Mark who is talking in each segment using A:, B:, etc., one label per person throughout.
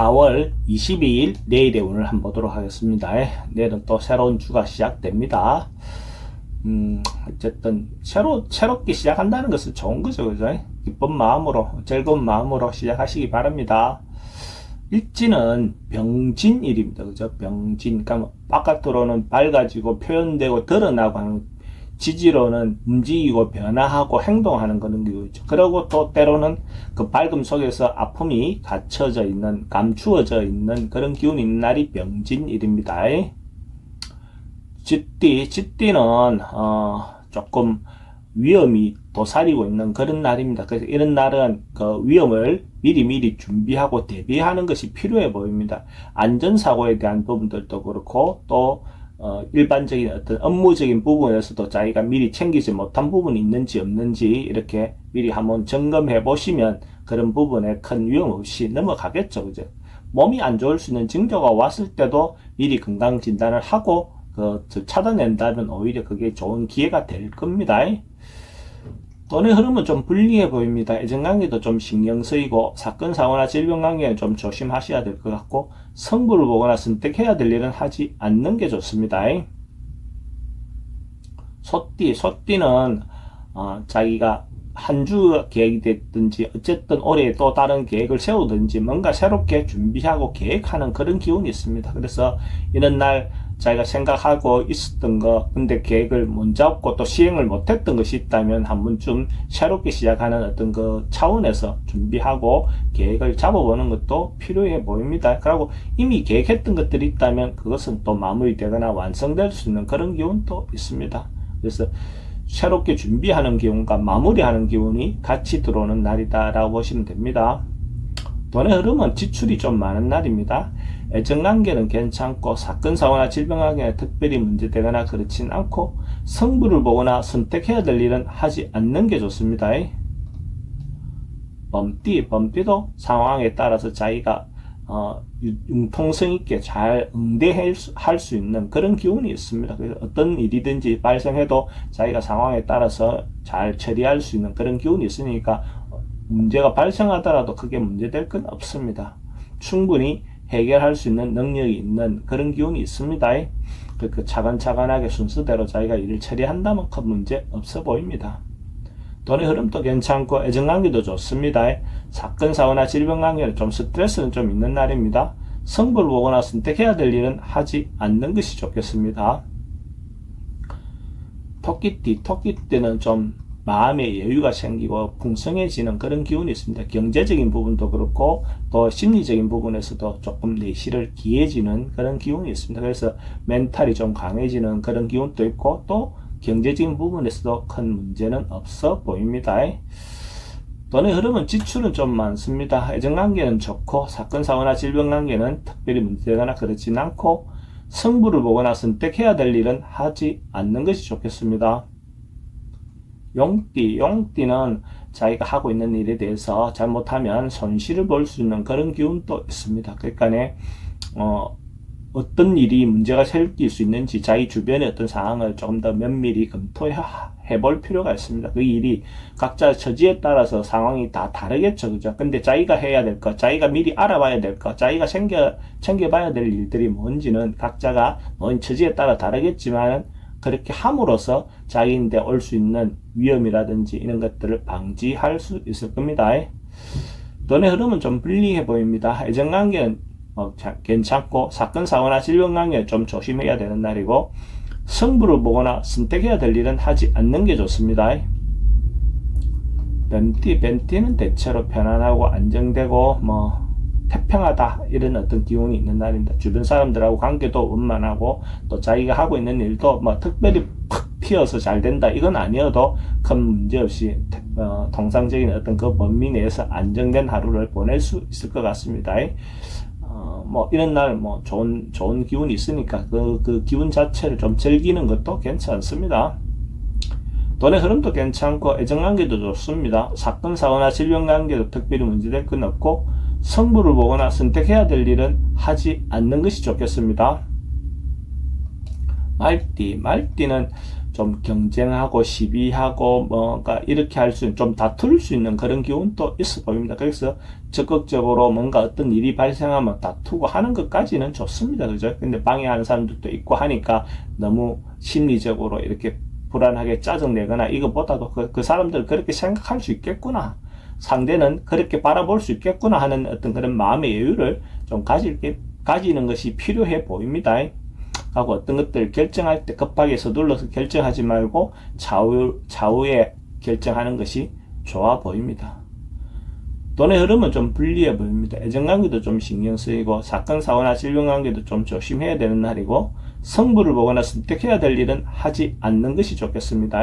A: 4월 22일 내일의 운을 한번 보도록 하겠습니다. 내일은 또 새로운 주가 시작됩니다. 음, 어쨌든 새로 새롭게 시작한다는 것은 좋은 거죠, 그죠? 기쁜 마음으로 즐거운 마음으로 시작하시기 바랍니다. 일지는 병진일입니다, 그죠? 병진, 그러니까 바깥으로는 밝아지고 표현되고 드러나고 하는 지지로는 움직이고 변화하고 행동하는 그런 기호죠. 그리고 또 때로는 그 밝음 속에서 아픔이 갇혀져 있는, 감추어져 있는 그런 기운이 있는 날이 병진일입니다. 쥐띠, 쥐띠는, 어, 조금 위험이 도사리고 있는 그런 날입니다. 그래서 이런 날은 그 위험을 미리미리 준비하고 대비하는 것이 필요해 보입니다. 안전사고에 대한 부분들도 그렇고, 또, 어, 일반적인 어떤 업무적인 부분에서도 자기가 미리 챙기지 못한 부분이 있는지 없는지 이렇게 미리 한번 점검해 보시면 그런 부분에 큰 위험 없이 넘어가겠죠. 그죠? 몸이 안 좋을 수 있는 징조가 왔을 때도 미리 건강 진단을 하고 그 차단낸다면 오히려 그게 좋은 기회가 될 겁니다. 돈의 흐름은 좀 불리해 보입니다. 애정관계도 좀 신경 쓰이고 사건 사고나 질병 관계는 좀 조심하셔야 될 것 같고 성부를 보거나 선택해야 될 일은 하지 않는 게 좋습니다. 소띠, 소띠는 어, 자기가 한 주 계획이 됐든지 어쨌든 올해 또 다른 계획을 세우든지 뭔가 새롭게 준비하고 계획하는 그런 기운이 있습니다. 그래서 이런 날 자기가 생각하고 있었던 거 근데 계획을 못 잡고 또 시행을 못했던 것이 있다면 한 번쯤 새롭게 시작하는 어떤 그 차원에서 준비하고 계획을 잡아보는 것도 필요해 보입니다. 그리고 이미 계획했던 것들이 있다면 그것은 또 마무리되거나 완성될 수 있는 그런 기운도 있습니다. 그래서 새롭게 준비하는 기운과 마무리하는 기운이 같이 들어오는 날이다라고 보시면 됩니다. 돈의 흐름은 지출이 좀 많은 날입니다. 애정관계는 괜찮고 사건 사고나 질병 관계에 특별히 문제되거나 그렇진 않고 성부를 보거나 선택해야 될 일은 하지 않는 게 좋습니다. 범띠, 범띠도 상황에 따라서 자기가 어, 융통성 있게 잘 응대할 수 있는 그런 기운이 있습니다. 그래서 어떤 일이든지 발생해도 자기가 상황에 따라서 잘 처리할 수 있는 그런 기운이 있으니까 문제가 발생하더라도 크게 문제될 건 없습니다. 충분히 해결할 수 있는 능력이 있는 그런 기운이 있습니다. 그 차근차근하게 순서대로 자기가 일을 처리한다면 큰 문제 없어 보입니다. 돈의 흐름도 괜찮고 애정관계도 좋습니다. 사건, 사고나 질병 관계는 좀 스트레스는 좀 있는 날입니다. 성부를 보거나 선택해야 될 일은 하지 않는 것이 좋겠습니다. 토끼띠, 토끼띠는 좀 마음의 여유가 생기고 풍성해지는 그런 기운이 있습니다. 경제적인 부분도 그렇고 또 심리적인 부분에서도 조금 내실을 기해지는 그런 기운이 있습니다. 그래서 멘탈이 좀 강해지는 그런 기운도 있고 또 경제적인 부분에서도 큰 문제는 없어 보입니다. 돈의 흐름은 지출은 좀 많습니다. 애정관계는 좋고 사건 사고나 질병 관계는 특별히 문제되거나 그렇진 않고 성부를 보거나 선택해야 될 일은 하지 않는 것이 좋겠습니다. 용띠, 용띠는 자기가 하고 있는 일에 대해서 잘못하면 손실을 볼 수 있는 그런 기운도 있습니다. 그러니까, 어, 어떤 일이 문제가 생길 수 있는지 자기 주변의 어떤 상황을 조금 더 면밀히 검토해 볼 필요가 있습니다. 그 일이 각자 처지에 따라서 상황이 다 다르겠죠. 그죠? 근데 자기가 해야 될 것, 자기가 미리 알아봐야 될 것, 자기가 챙겨, 챙겨봐야 될 일들이 뭔지는 각자가 뭔 처지에 따라 다르겠지만 그렇게 함으로써 자기인데 올 수 있는 위험이라든지 이런 것들을 방지할 수 있을 겁니다. 돈의 흐름은 좀 불리해 보입니다. 애정관계는 어, 괜찮고 사건 사고나 질병 관계 좀 조심해야 되는 날이고 성부를 보거나 선택해야 될 일은 하지 않는 게 좋습니다. 뱀띠, 뱀띠는 대체로 편안하고 안정되고 뭐 태평하다 이런 어떤 기운이 있는 날입니다. 주변 사람들하고 관계도 원만하고 또 자기가 하고 있는 일도 뭐 특별히 팍 피어서 잘 된다 이건 아니어도 큰 문제 없이 어, 통상적인 어떤 그 범위 내에서 안정된 하루를 보낼 수 있을 것 같습니다. 어, 뭐 이런 날 뭐 좋은 좋은 기운이 있으니까 그, 그 기운 자체를 좀 즐기는 것도 괜찮습니다. 돈의 흐름도 괜찮고 애정관계도 좋습니다. 사건 사고나 질병 관계도 특별히 문제될 건 없고 성부를 보거나 선택해야 될 일은 하지 않는 것이 좋겠습니다. 말띠, 말띠는 좀 경쟁하고 시비하고 뭔가 이렇게 할 수 있는 좀 다툴 수 있는 그런 기운도 있어 보입니다. 그래서 적극적으로 뭔가 어떤 일이 발생하면 다투고 하는 것까지는 좋습니다. 그죠? 근데 방해하는 사람들도 있고 하니까 너무 심리적으로 이렇게 불안하게 짜증내거나 이것보다도 그, 그 사람들 그렇게 생각할 수 있겠구나. 상대는 그렇게 바라볼 수 있겠구나 하는 어떤 그런 마음의 여유를 좀 가질 게, 가지는 것이 필요해 보입니다. 하고 어떤 것들 결정할 때 급하게 서둘러서 결정하지 말고 좌우, 좌우에 결정하는 것이 좋아 보입니다. 돈의 흐름은 좀 불리해 보입니다. 애정관계도 좀 신경 쓰이고 사건 사고나 질병관계도 좀 조심해야 되는 날이고 성부를 보거나 선택해야 될 일은 하지 않는 것이 좋겠습니다.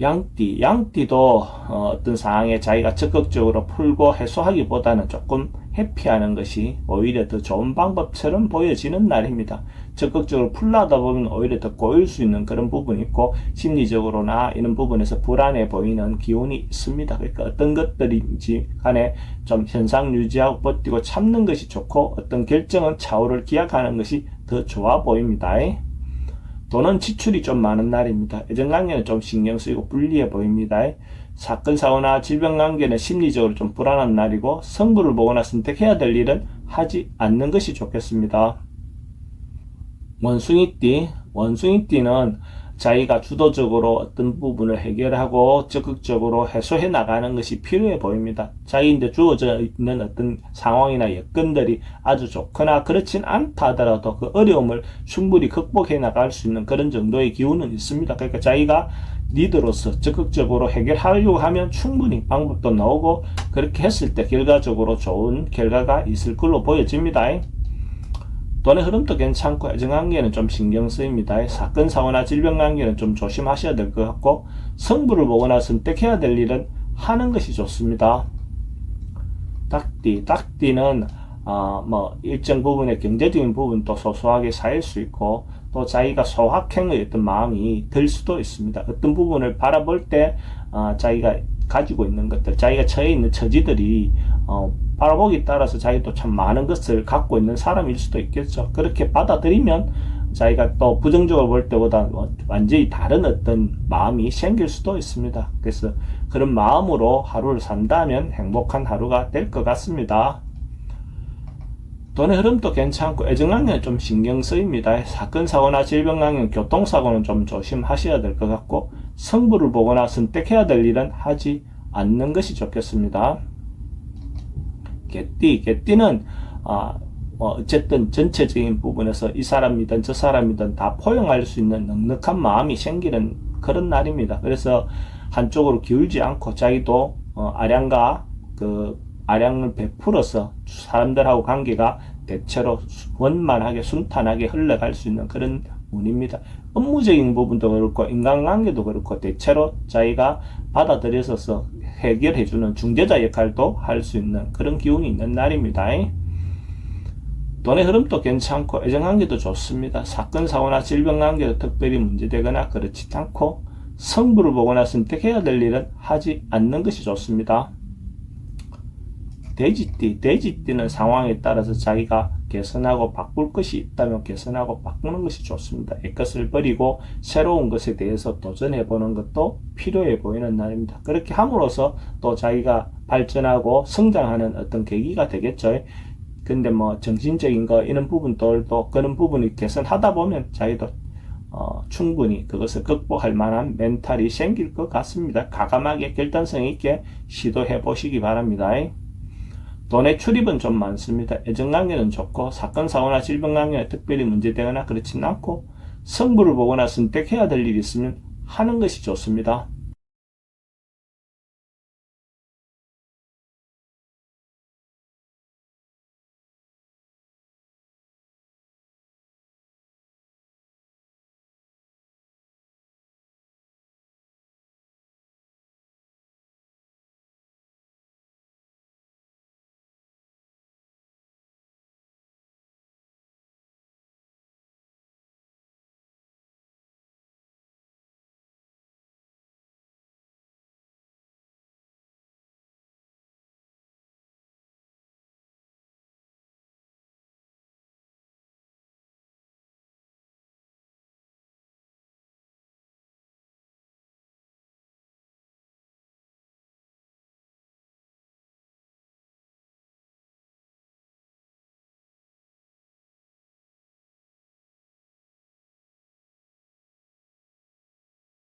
A: 양띠, 양띠도 어, 떤 상황에 자기가 적극적으로 풀고 해소하기보다는 조금 회피하는 것이 오히려 더 좋은 방법처럼 보여지는 날입니다. 적극적으로 풀라다 보면 오히려 더 꼬일 수 있는 그런 부분이 있고 심리적으로나 이런 부분에서 불안해 보이는 기운이 있습니다. 그러니까 어떤 것들인지 간에 좀 현상 유지하고 버티고 참는 것이 좋고 어떤 결정은 차후를 기약하는 것이 더 좋아 보입니다. 돈은 지출이 좀 많은 날입니다. 애정관계는 좀 신경 쓰이고 불리해 보입니다. 사건, 사고나 질병 관계는 심리적으로 좀 불안한 날이고 성부를 보거나 선택해야 될 일은 하지 않는 것이 좋겠습니다. 원숭이띠, 원숭이띠는 자기가 주도적으로 어떤 부분을 해결하고 적극적으로 해소해 나가는 것이 필요해 보입니다. 자기인데 주어져 있는 어떤 상황이나 여건들이 아주 좋거나 그렇진 않다 하더라도 그 어려움을 충분히 극복해 나갈 수 있는 그런 정도의 기운은 있습니다. 그러니까 자기가 리더로서 적극적으로 해결하려고 하면 충분히 방법도 나오고 그렇게 했을 때 결과적으로 좋은 결과가 있을 걸로 보여집니다. 돈의 흐름도 괜찮고 애정관계는 좀 신경 쓰입니다. 사건, 사고나 질병 관계는 좀 조심하셔야 될 것 같고 성부를 보거나 선택해야 될 일은 하는 것이 좋습니다. 닭띠, 닭띠는 어, 뭐 일정 부분의 경제적인 부분도 소소하게 쌓일 수 있고 또 자기가 소확행의 어떤 마음이 들 수도 있습니다. 어떤 부분을 바라볼 때 어, 자기가 가지고 있는 것들, 자기가 처해 있는 처지들이 어, 바라보기 따라서 자기도 참 많은 것을 갖고 있는 사람일 수도 있겠죠. 그렇게 받아들이면 자기가 또 부정적으로 볼 때보다 뭐 완전히 다른 어떤 마음이 생길 수도 있습니다. 그래서 그런 마음으로 하루를 산다면 행복한 하루가 될 것 같습니다. 돈의 흐름도 괜찮고 애정관계는 좀 신경 쓰입니다. 사건 사고나 질병 관계, 교통사고는 좀 조심하셔야 될 것 같고 성부를 보거나 선택해야 될 일은 하지 않는 것이 좋겠습니다. 개띠, 개띠는 아, 뭐 어쨌든 전체적인 부분에서 이 사람이든 저 사람이든 다 포용할 수 있는 넉넉한 마음이 생기는 그런 날입니다. 그래서 한쪽으로 기울지 않고 자기도 어, 아량과 그 아량을 베풀어서 사람들하고 관계가 대체로 원만하게 순탄하게 흘러갈 수 있는 그런 운입니다. 업무적인 부분도 그렇고 인간관계도 그렇고 대체로 자기가 받아들여서 해결해주는 중재자 역할도 할 수 있는 그런 기운이 있는 날입니다. 돈의 흐름도 괜찮고 애정관계도 좋습니다. 사건 사고나 질병관계도 특별히 문제되거나 그렇지 않고 성부를 보거나 선택해야 될 일은 하지 않는 것이 좋습니다. 돼지띠, 돼지띠는 상황에 따라서 자기가 개선하고 바꿀 것이 있다면 개선하고 바꾸는 것이 좋습니다. 옛것을 버리고 새로운 것에 대해서 도전해 보는 것도 필요해 보이는 날입니다. 그렇게 함으로써 또 자기가 발전하고 성장하는 어떤 계기가 되겠죠. 근데 뭐 정신적인 거 이런 부분들도 그런 부분이 개선하다 보면 자기도 어, 충분히 그것을 극복할 만한 멘탈이 생길 것 같습니다. 가감하게 결단성 있게 시도해 보시기 바랍니다. 돈의 출입은 좀 많습니다. 애정관계는 좋고 사건 사고나 질병 관계가 특별히 문제되거나 그렇지는 않고 성부를 보거나 선택해야 될 일이 있으면 하는 것이 좋습니다.